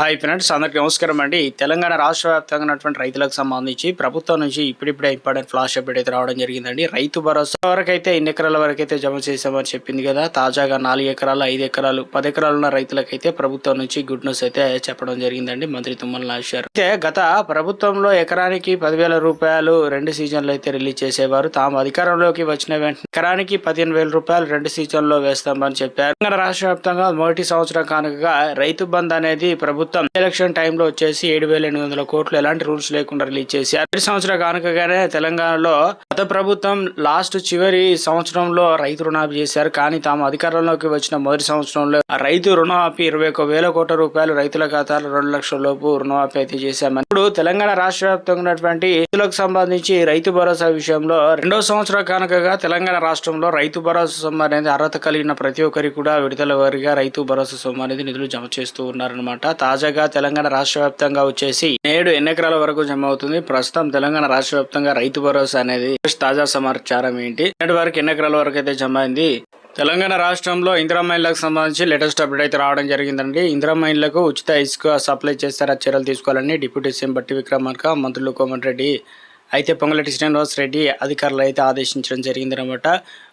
Hi friends అందరికీ నమస్కారం అండి. తెలంగాణ రాష్ట్ర వ్యాప్తంగా ఉన్నటువంటి రైతులకు సంబంధించి ప్రభుత్వం నుంచి ఇప్పుడిప్పుడే ఇంపార్టెంట్ ఫ్లాష్ అప్డేట్ అయితే రావడం జరిగిందండి. రైతు భరోసా వరకైతే ఎన్ని ఎకరాల వరకు అయితే జమ చేసామని చెప్పింది కదా. తాజాగా నాలుగు ఎకరాలు ఐదు ఎకరాలు పది ఎకరాలు ఉన్న రైతులకైతే ప్రభుత్వం నుంచి గుడ్ న్యూస్ అయితే చెప్పడం జరిగిందండి మంత్రి తుమ్మల నాగేశ్వర్ అయితే గత ప్రభుత్వంలో ఎకరానికి పదివేల రూపాయలు రెండు సీజన్లు అయితే రిలీజ్ చేసేవారు. తాము అధికారంలోకి వచ్చిన వెంటనే ఎకరానికి పదిహేను వేల రూపాయలు రెండు సీజన్లో వేస్తామని చెప్పారు. తెలంగాణ రాష్ట్ర వ్యాప్తంగా మొదటి సంవత్సరం కానుకగా రైతు బంద్ అనేది ప్రభుత్వం ఎలక్షన్ టైంలో వచ్చేసి ఏడు వేల ఎనిమిది వందల కోట్లు ఎలాంటి రూల్స్ లేకుండా రిలీజ్ చేసి అరవై సంవత్సరం కానుకగానే తెలంగాణలో గత ప్రభుత్వం లాస్ట్ చివరి సంవత్సరంలో రైతు రుణాపి చేశారు. కానీ తాము అధికారంలోకి వచ్చిన మొదటి సంవత్సరంలో ఆ రైతు రుణమాఫీ ఇరవై ఒక వేల కోట్ల రూపాయలు రైతుల ఖాతాలో రెండు లక్షల లోపు రుణమాఫీ అయితే చేశామని. ఇప్పుడు తెలంగాణ రాష్ట్ర వ్యాప్తంగా ఉన్నటువంటి రైతులకు సంబంధించి రైతు భరోసా విషయంలో రెండో సంవత్సరం కానుకగా తెలంగాణ రాష్ట్రంలో రైతు భరోసా సొమ్ము అనేది అర్హత కలిగిన ప్రతి ఒక్కరికి కూడా విడుదల వారిగా రైతు భరోసా సొమ్ము అనేది నిధులు జమ చేస్తూ ఉన్నారనమాట తాజాగా తెలంగాణ రాష్ట్ర వ్యాప్తంగా వచ్చేసి నేడు ఎన్ని ఎకరాల వరకు జమ అవుతుంది. ప్రస్తుతం తెలంగాణ రాష్ట్ర వ్యాప్తంగా రైతు భరోసా అనేది తాజా సమాచారం ఏంటి? నేటి వరకు ఎన్ని ఎకరాల వరకు అయితే జమ అయింది. తెలంగాణ రాష్ట్రంలో ఇందిరా సంబంధించి లేటెస్ట్ అప్డేట్ అయితే రావడం జరిగిందండి. ఇందిరా ఉచిత ఇసుక సప్లై చేస్తారా? చర్యలు తీసుకోవాలని డిప్యూటీ సీఎం బట్టి విక్రమార్క మంత్రులు కోమటిరెడ్డి అయితే పొంగులటి శ్రీనివాస్ రెడ్డి అధికారులు అయితే ఆదేశించడం జరిగిందనమాట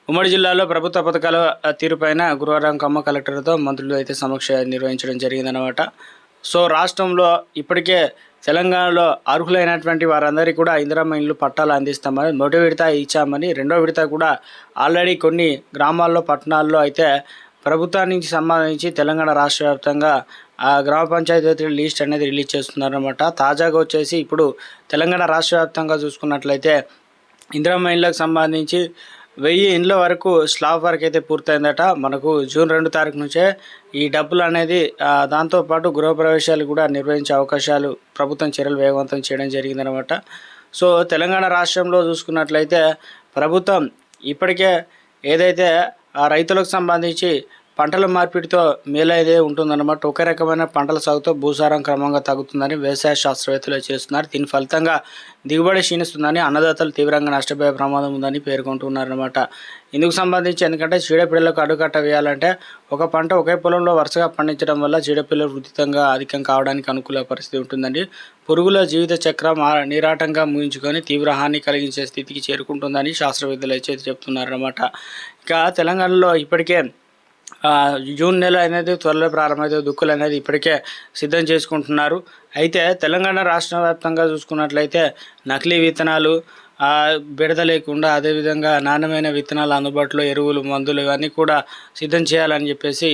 ఉమ్మడి జిల్లాలో ప్రభుత్వ పథకాల తీరుపైన గురువారం కమ్మ కలెక్టర్తో మంత్రులు అయితే సమీక్ష నిర్వహించడం జరిగిందనమాట సో రాష్ట్రంలో ఇప్పటికే తెలంగాణలో అర్హులైనటువంటి వారందరికీ కూడా ఇందిరమ్మ ఇల్లు పట్టాలు అందిస్తామని మొదటి విడత ఇచ్చామని రెండో విడత కూడా ఆల్రెడీ కొన్ని గ్రామాల్లో పట్టణాల్లో అయితే ప్రభుత్వానికి సంబంధించి తెలంగాణ రాష్ట్ర వ్యాప్తంగా ఆ గ్రామ పంచాయతీ లిస్ట్ అనేది రిలీజ్ చేస్తున్నారనమాట తాజాగా వచ్చేసి ఇప్పుడు తెలంగాణ రాష్ట్ర వ్యాప్తంగా చూసుకున్నట్లయితే ఇందిరమ్మ ఇళ్ళకు సంబంధించి వెయ్యి ఇండ్ల వరకు స్లాబ్ వర్క్ అయితే పూర్తయిందట. మనకు జూన్ రెండు తారీఖు నుంచే ఈ డబ్బులు అనేది దాంతోపాటు గృహప్రవేశాలు కూడా నిర్వహించే అవకాశాలు ప్రభుత్వం చర్యలు వేగవంతం చేయడం జరిగిందనమాట సో తెలంగాణ రాష్ట్రంలో చూసుకున్నట్లయితే ప్రభుత్వం ఇప్పటికే ఏదైతే ఆ రైతులకు సంబంధించి పంటల మార్పిడితో మేలైదే ఉంటుందన్నమాట. ఒకే రకమైన పంటల సాగుతో భూసారం క్రమంగా తగ్గుతుందని వ్యవసాయ శాస్త్రవేత్తలు చేస్తున్నారు. దీని ఫలితంగా దిగుబడి క్షీణిస్తుందని అన్నదాతలు తీవ్రంగా నష్టపోయే ప్రమాదం ఉందని పేర్కొంటున్నారన్నమాట. ఇందుకు సంబంధించి ఎందుకంటే చీడపిల్లలకు అడుగట్ట వేయాలంటే ఒక పంట ఒకే పొలంలో వరుసగా పండించడం వల్ల చీడపిల్లలు వృద్ధితంగా అధికం కావడానికి అనుకూల పరిస్థితి ఉంటుందండి. పురుగుల జీవిత చక్రం నిరాటంగా ముగించుకొని తీవ్ర హాని కలిగించే స్థితికి చేరుకుంటుందని శాస్త్రవేత్తలు అయితే చెప్తున్నారన్నమాట. ఇక తెలంగాణలో ఇప్పటికే జూన్ నెల అనేది త్వరలో ప్రారంభమైతే దుక్కులు అనేది ఇప్పటికే సిద్ధం చేసుకుంటున్నారు. అయితే తెలంగాణ రాష్ట్ర వ్యాప్తంగా చూసుకున్నట్లయితే నకిలీ విత్తనాలు బిడద లేకుండా అదేవిధంగా నాణ్యమైన విత్తనాలు అందుబాటులో ఎరువులు మందులు ఇవన్నీ కూడా సిద్ధం చేయాలని చెప్పేసి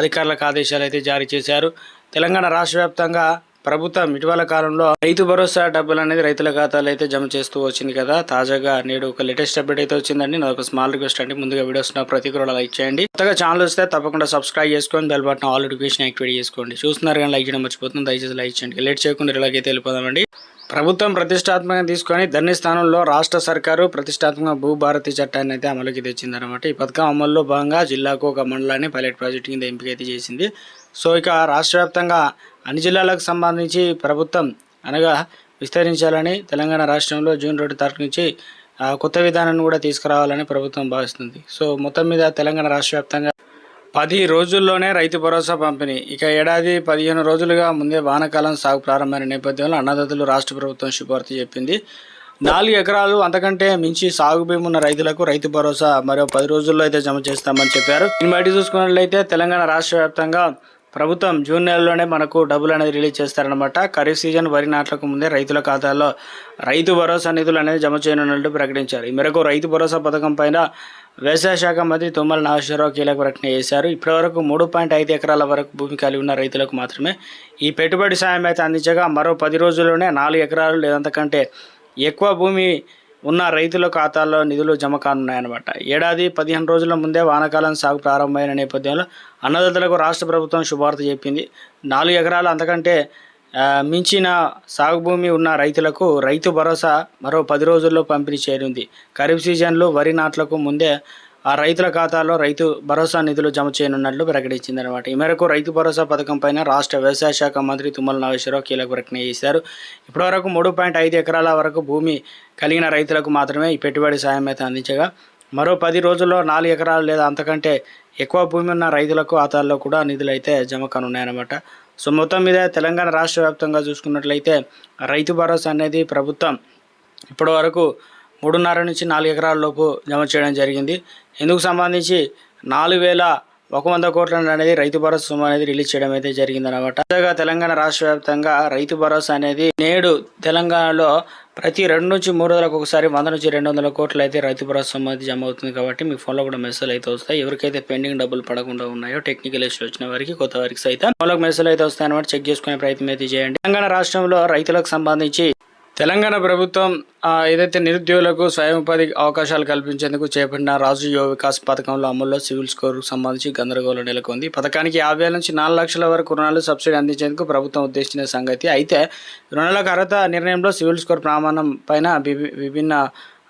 అధికారులకు ఆదేశాలు అయితే జారీ చేశారు. తెలంగాణ రాష్ట్ర వ్యాప్తంగా ప్రభుత్వం ఇటీవల కాలంలో రైతు భరోసా డబ్బులు అనేది రైతుల ఖాతాలో అయితే జమ చేస్తూ వచ్చింది కదా. తాజాగా నేడు ఒక లేటెస్ట్ అప్డేట్ అయితే వచ్చిందండి. నాకు స్మాల్ రిక్వెస్ట్ అండి. ముందుగా వీడియోస్ నా ప్రతి కూడా లైక్ చేయండి. కొత్తగా ఛానల్ వస్తే తప్పకుండా సబ్స్క్రైబ్ చేసుకొని bell button all notification activate చేసుకోండి. చూస్తున్నారు కానీ లైక్ చేయడం మర్చిపోతుంది దయచేసి లైక్ చేయండి. లేట్ చేయకుండా ఇలాగైతే వెళ్ళిపోదామండి. ప్రభుత్వం ప్రతిష్టాత్మకంగా తీసుకొని ధన్య స్థానంలో రాష్ట్ర సర్కారు ప్రతిష్టాత్మక భూభారతి చట్టాన్ని అయితే అమలుకి తెచ్చిందనమాట ఈ పథకం అమల్లో భాగంగా జిల్లాకు ఒక మండలాన్ని పైలట్ ప్రాజెక్ట్ కింద ఎంపిక అయితే చేసింది. సో ఇక రాష్ట్ర వ్యాప్తంగా అన్ని జిల్లాలకు సంబంధించి ప్రభుత్వం అనగా విస్తరించాలని తెలంగాణ రాష్ట్రంలో జూన్ రెండు తారీఖు నుంచి కొత్త విధానాన్ని కూడా తీసుకురావాలని ప్రభుత్వం భావిస్తుంది. సో మొత్తం మీద తెలంగాణ రాష్ట్ర వ్యాప్తంగా పది రోజుల్లోనే రైతు భరోసా పంపిణీ. ఇక ఏడాది పదిహేను రోజులుగా ముందే వానాకాలం సాగు ప్రారంభమైన నేపథ్యంలో అన్నదాతలు రాష్ట్ర ప్రభుత్వం శుభార్త చెప్పింది. నాలుగు ఎకరాలు అంతకంటే మించి సాగు భూమి ఉన్న రైతులకు రైతు భరోసా మరో పది రోజుల్లో అయితే జమ చేస్తామని చెప్పారు. దీన్ని బయట చూసుకున్నట్లయితే తెలంగాణ రాష్ట్ర వ్యాప్తంగా ప్రభుత్వం జూన్ నెలలోనే మనకు డబ్బులు అనేది రిలీజ్ చేస్తారనమాట ఖరీఫ్ సీజన్ వరి నాట్లకు ముందే రైతుల ఖాతాల్లో రైతు భరోసా నిధులు అనేది జమ చేయనున్నట్టు ప్రకటించారు. ఈ మేరకు రైతు భరోసా పథకం పైన వ్యవసాయ శాఖ మంత్రి తుమ్మల నాగేశ్వరరావు కీలక ప్రకటన చేశారు. ఇప్పటివరకు మూడు పాయింట్ ఐదు ఎకరాల వరకు భూమి కలిగి ఉన్న రైతులకు మాత్రమే ఈ పెట్టుబడి సాయం అయితే అందించగా మరో పది రోజుల్లోనే నాలుగు ఎకరాలు లేదంతకంటే ఎక్కువ భూమి ఉన్న రైతుల ఖాతాల్లో నిధులు జమ కానున్నాయన్నమాట. ఏడాది పదిహేను రోజుల ముందే వానాకాలం సాగు ప్రారంభమైన నేపథ్యంలో అన్నదాతలకు రాష్ట్ర ప్రభుత్వం శుభార్త చెప్పింది. నాలుగు ఎకరాలు అంతకంటే మించిన సాగు భూమి ఉన్న రైతులకు రైతు భరోసా మరో పది రోజుల్లో పంపిణీ చేరింది ఖరీఫ్ సీజన్లో వరి నాట్లకు ముందే ఆ రైతుల ఖాతాలో రైతు భరోసా నిధులు జమ చేయనున్నట్లు ప్రకటించింది అనమాట ఈ మేరకు రైతు భరోసా పథకం పైన రాష్ట్ర వ్యవసాయ శాఖ మంత్రి తుమ్మల నాగేశ్వరరావు కీలక ప్రకటన చేశారు. ఇప్పటివరకు మూడు పాయింట్ ఐదు ఎకరాల వరకు భూమి కలిగిన రైతులకు మాత్రమే ఈ పెట్టుబడి సాయం అయితే అందించగా మరో పది రోజుల్లో నాలుగు ఎకరాలు లేదా అంతకంటే ఎక్కువ భూమి ఉన్న రైతులకు ఖాతాల్లో కూడా నిధులు అయితే జమ కానున్నాయన్నమాట. సో మొత్తం మీద తెలంగాణ రాష్ట్ర వ్యాప్తంగా చూసుకున్నట్లయితే రైతు భరోసా అనేది ప్రభుత్వం ఇప్పటి వరకు మూడున్నర నుంచి నాలుగు ఎకరాల లోపు జమ చేయడం జరిగింది. ఇందుకు సంబంధించి నాలుగు వేల ఒక వంద కోట్ల అనేది రైతు భరోసా సొమ్ము అనేది రిలీజ్ చేయడం అయితే జరిగిందనమాట తాజాగా తెలంగాణ రాష్ట్ర వ్యాప్తంగా రైతు భరోసా అనేది నేడు తెలంగాణలో ప్రతి రెండు నుంచి మూడు వందలకు ఒకసారి వంద నుంచి రెండు వందల కోట్లు అయితే రైతు భరోసా సొమ్ము అయితే జమ అవుతుంది కాబట్టి మీ ఫోన్లో కూడా మెసేజ్ అయితే వస్తాయి. ఎవరికైతే పెండింగ్ డబ్బులు పడకుండా ఉన్నాయో టెక్నికల్ ఇష్యూ వచ్చిన వారికి కొత్త వారికి సైతం ఫోన్లోకి మెసేజ్ అయితే వస్తాయి అనమాట చెక్ చేసుకునే ప్రయత్నం అయితే చేయండి. తెలంగాణ రాష్ట్రంలో రైతులకు సంబంధించి తెలంగాణ ప్రభుత్వం ఏదైతే నిరుద్యోగులకు స్వయం ఉపాధి అవకాశాలు కల్పించేందుకు చేపట్టిన రాజు యువ వికాస్ పథకంలో అమల్లో సివిల్ స్కోర్ సంబంధించి గందరగోళం నెలకొంది. పథకానికి యాభై వేల నుంచి నాలుగు లక్షల వరకు రుణాలు సబ్సిడీ అందించేందుకు ప్రభుత్వం ఉద్దేశించిన సంగతి అయితే రుణాలకు అర్హత నిర్ణయంలో సివిల్ స్కోర్ ప్రమాణం పైన విభి- విభిన్న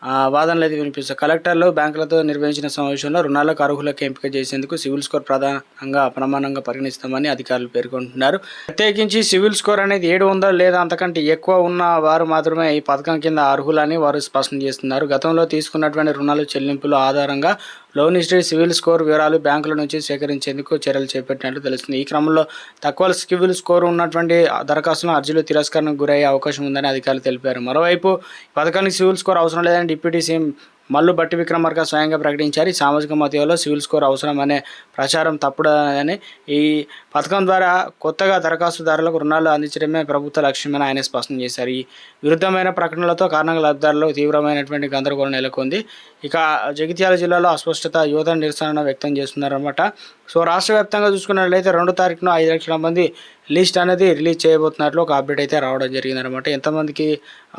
వాదనలు అయితే వినిపిస్తాయి కలెక్టర్లు బ్యాంకులతో నిర్వహించిన సమావేశంలో రుణాలకు అర్హులకు ఎంపిక చేసేందుకు సివిల్ స్కోర్ ప్రధానంగా ప్రమాణంగా పరిగణిస్తామని అధికారులు పేర్కొంటున్నారు. ప్రత్యేకించి సివిల్ స్కోర్ అనేది ఏడు వందలు లేదా అంతకంటే ఎక్కువ ఉన్న వారు మాత్రమే ఈ పథకం కింద అర్హులని వారు స్పష్టం చేస్తున్నారు. గతంలో తీసుకున్నటువంటి రుణాలు చెల్లింపుల ఆధారంగా లోన్ హిస్టరీ సివిల్ స్కోర్ వివరాలు బ్యాంకుల నుంచి సేకరించేందుకు చర్యలు చేపట్టినట్లు తెలుస్తుంది. ఈ క్రమంలో తక్కువ సివిల్ స్కోర్ ఉన్నటువంటి దరఖాస్తులను అర్జీలు తిరస్కరణకు గురయ్యే అవకాశం ఉందని అధికారులు తెలిపారు. మరోవైపు పథకానికి సివిల్ స్కోర్ అవసరం లేదని డిప్యూటీ సీఎం మల్లు బట్టి విక్రమార్క స్వయంగా ప్రకటించారు. ఈ సామాజిక మధ్యలో సివిల్ స్కోర్ అవసరం అనే ప్రచారం తప్పుడని ఈ పథకం ద్వారా కొత్తగా దరఖాస్తుదారులకు రుణాలు అందించడమే ప్రభుత్వ లక్ష్యమని ఆయన స్పష్టం చేశారు. ఈ విరుద్ధమైన ప్రకటనలతో కారణంగా లబ్ధిదారులు తీవ్రమైనటువంటి గందరగోళం నెలకొంది. ఇక జగిత్యాల జిల్లాలో అస్పష్టత యువత నిరసన వ్యక్తం చేస్తున్నారన్నమాట. సో రాష్ట్ర వ్యాప్తంగా చూసుకున్నట్లయితే రెండో తారీఖున ఐదు లక్షల మంది లిస్ట్ అనేది రిలీజ్ చేయబోతున్నట్లు ఒక అప్డేట్ అయితే రావడం జరిగిందనమాట ఎంతమందికి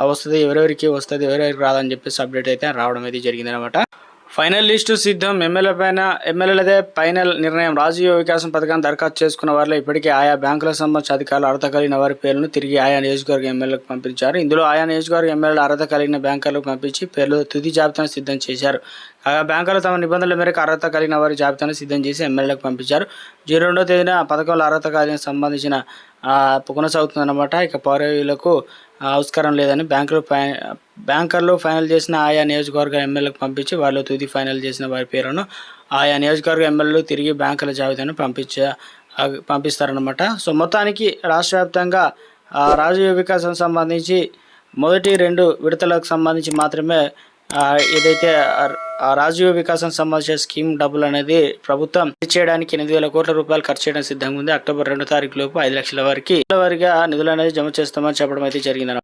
వస్తుంది ఎవరెవరికి వస్తుంది ఎవరెవరికి రాదని చెప్పేసి అప్డేట్ అయితే రావడం అయితే జరిగిందనమాట ఫైనల్ లిస్టు సిద్ధం. ఎమ్మెల్యే పైన ఎమ్మెల్యేలదే ఫైనల్ నిర్ణయం. రాజీవ వికాసం పథకాన్ని దరఖాస్తు చేసుకున్న వారిలో ఇప్పటికే ఆయా బ్యాంకులకు సంబంధించిన అధికారులు అర్హత కలిగిన వారి పేర్లను తిరిగి ఆయా నియోజకవర్గ ఎమ్మెల్యేలకు పంపించారు. ఇందులో ఆయా నియోజకవర్గ ఎమ్మెల్యేలు అర్హత కలిగిన బ్యాంకులకు పంపించి పేర్లు తుది జాబితాను సిద్ధం చేశారు. ఆయా బ్యాంకులు తమ నిబంధనల మేరకు అర్హత కలిగిన వారి జాబితాను సిద్ధం చేసి ఎమ్మెల్యేలకు పంపించారు. జీ రెండో తేదీన పథకంలో అర్హత కలిగిన సంబంధించిన కొనసాగుతుందన్నమాట ఇక పౌరవీయులకు ఆవిష్కారం లేదని బ్యాంకులు బ్యాంకర్లు ఫైనల్ చేసిన ఆయా నియోజకవర్గ ఎమ్మెల్యేలకు పంపించి వాళ్ళు తుది ఫైనల్ చేసిన వారి పేరును ఆయా నియోజకవర్గ ఎమ్మెల్యేలు తిరిగి బ్యాంకుల జాబితాను పంపించ పంపిస్తారనమాట సో మొత్తానికి రాష్ట్ర వ్యాప్తంగా ఆ, రాజీవ్ వికాసం సంబంధించి మొదటి రెండు విడతలకు సంబంధించి మాత్రమే ఏదైతే రాజీవ ఆ వికాసం సంబంధించిన స్కీమ్ డబ్బులు అనేది ప్రభుత్వం చేయడానికి ఎనిమిది వేల కోట్ల రూపాయలు ఖర్చు చేయడం సిద్ధంగా ఉంది. అక్టోబర్ రెండు తారీఖు లోపు ఐదు లక్షల వరకు వారిగా నిధులు అనేది జమ చేస్తామని చెప్పడం అయితే జరిగింది